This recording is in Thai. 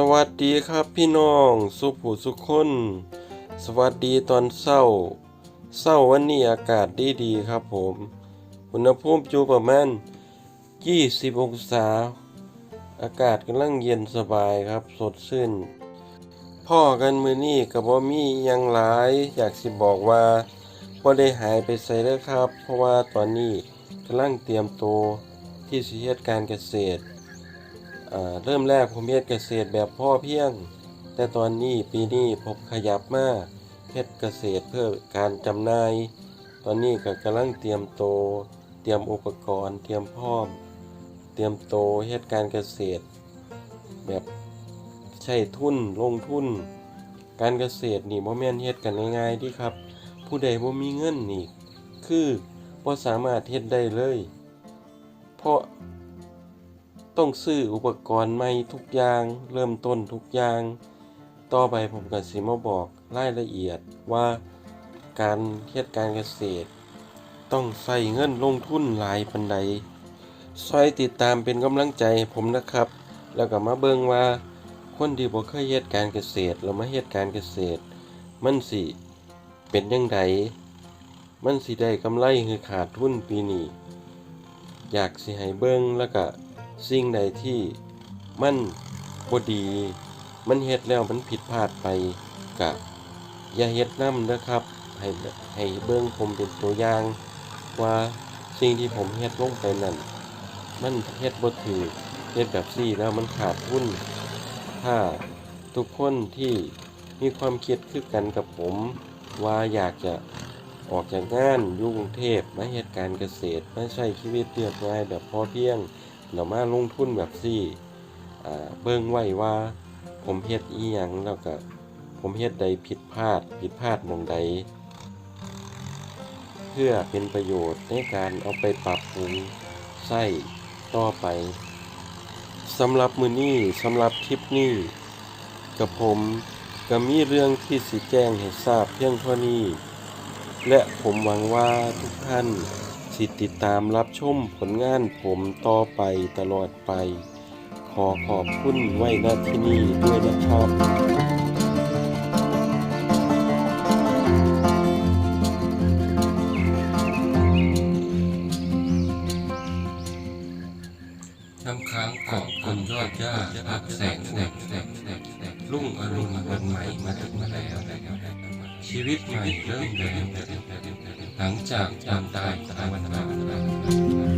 สวัสดีครับพี่น้องสุผู้สุขคน สวัสดีตอนเศร้าเศร้าวันนี้อากาศดีดีครับผมอุณหภูมิอยู่ประมาณ 20 องศา อากาศกำลังเย็นสบายครับสดชื่น พ่อกันมือนี้กับบ่มียังหลายอยากสิบอกว่าบ่ได้หายไปใส่เด้อครับ เพราะว่าตอนนี้กำลังเตรียมตัวที่สิเฮ็ดการเกษตร เริ่มแรกผมเฮ็ดเกษตรแบบพ่อเพียง แต่ตอนนี้ปีนี้ผมขยับมาเฮ็ดเกษตรเพื่อการจำหน่าย ตอนนี้ก็กำลังเตรียมโต เตรียมอุปกรณ์ เตรียมพร้อม เตรียมโตเฮ็ดการเกษตร แบบใช้ทุนลงทุน การเกษตรนี่บ่แม่นเฮ็ดกันง่ายๆที่ครับ ผู้ใดบ่มีเงินนี่คือบ่สามารถเฮ็ดได้เลย เพราะ ต้องซื้ออุปกรณ์ใหม่ทุกอย่าง เริ่มต้นทุกอย่าง ต่อไปผมก็สิมาบอกรายละเอียดว่าการเฮ็ดการเกษตร ต้องใส่เงินลงทุนหลายปันใดซอยติดตามเป็นกำลังใจผมนะครับ แล้วก็มาเบิ่งว่า คนที่บ่เคยเฮ็ดการเกษตรแล้วมาเฮ็ดการเกษตร มันสิเป็นจังไดมันสิได้กำไรหรือขาดทุนปีนี้อยากสิให้เบิ่งแล้วก็ สิ่งใดที่มันบ่ดี มันเฮ็ดแล้วมันผิดพลาดไปกะอย่าเฮ็ดนำนะครับ ให้ให้เบิ่งผมเป็นตัวอย่าง ว่าสิ่งที่ผมเฮ็ดลงไปนั่น มันเฮ็ดบ่ถูกเฮ็ดแบบซี่แล้วมันขาดทุนถ้าทุกคนที่มีความคิดคือกันกับผม ว่าอยากจะออกจากงานอยู่กรุงเทพมาเฮ็ดการเกษตรไมาใช้ชีวิตเรียบง่ายแบบพอเพียง เรามาลงทุนแบบซี่เบิ่งไว้ว่า ผมเฮ็ดอีหยังแล้วก็ผมเฮ็ดใดผิดพลาดผิดพลาดหมองใด เพื่อเป็นประโยชน์ในการเอาไปปรับปรุงใส่ต่อไปสำหรับมือนี้สำหรับคลิปนี้กับผมก็มีเรื่องที่สิแจ้งให้ทราบเพียงเท่านี้ และผมหวังว่าทุกท่าน สิติดตามรับชมผลงานผมต่อไปตลอดไป ขอขอบคุณไว้ณที่นี่ด้วยนะครับน้ำค้างเกาะคนยอดหญ้าพักแสงแสงแสงแสงแสงรุ่งอรุณวันใหม่มาถึงแล้วชีวิตใหม่เริ่มแล้ว หลังจากความตายตะวันตก